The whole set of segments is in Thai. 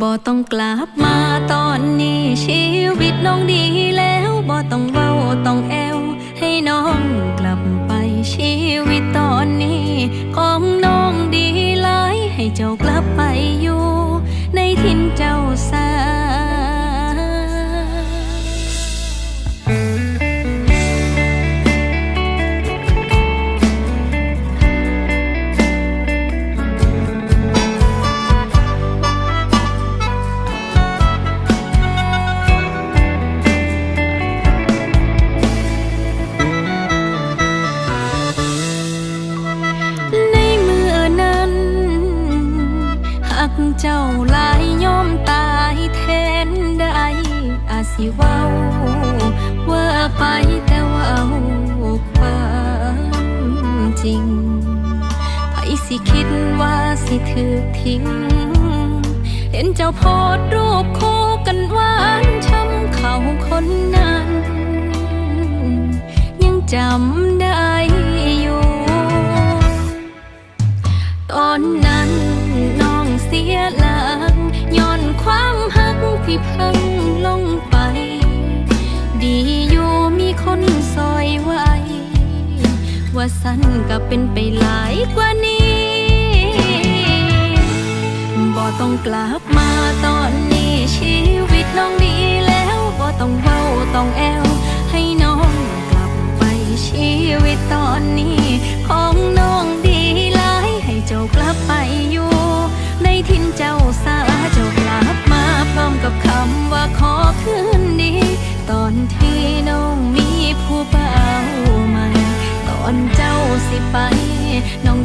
บ่ต้องกลับมาตอนนี้ชีวิตน้อง เจ้าหลายย่อมตายแทนได้อาสิเว้าว่าไปแต่ว่าความจริงไผสิคิดว่าสิถูกทิ้ง เห็นเจ้าโพสต์รูปคู่กันหวานช้ำเขาคนนั้น ยังจำ ที่พิ่งลงไป ดีอยู่มีคนซอยไว้ ว่าสันก็เป็นไปหลายกว่านี้บ่ต้องกลับมาตอนนี้ชีวิตน้องดีแล้วบ่ต้องเว้าต้องแอวให้น้องกลับไปชีวิตตอนนี้ ของน้องดีหลายให้เจ้ากลับไปอยู่ ในถิ่นเจ้า คืนดี ตอนที่น้องมีผู้เป้าใหม่ ตอนเจ้าสิไปน้อง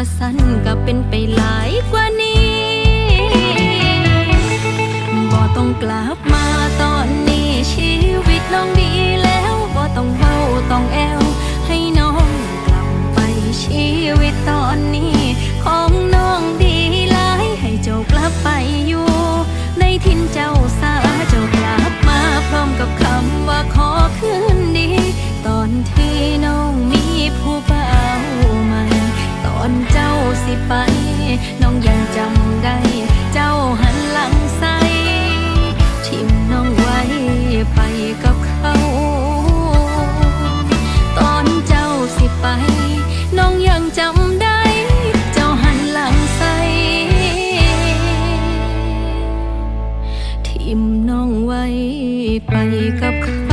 ว่าสั้นก็เป็นไปหลายกว่านี้บ่ต้องกลับมาตอนนี้ชีวิตน้องดีแล้วบ่ต้องเว้าต้องแอวให้น้องกลับไปชีวิตตอนนี้ ของน้องดีหลายให้เจ้ากลับไปอยู่ ในถิ่นเจ้าสาเจ้ากลับมาพร้อมกับคำว่าขอคืนดี ตอนที่ จำได้ เจ้าหันหลังใส่ทิมน้องไว้ไปกับเขา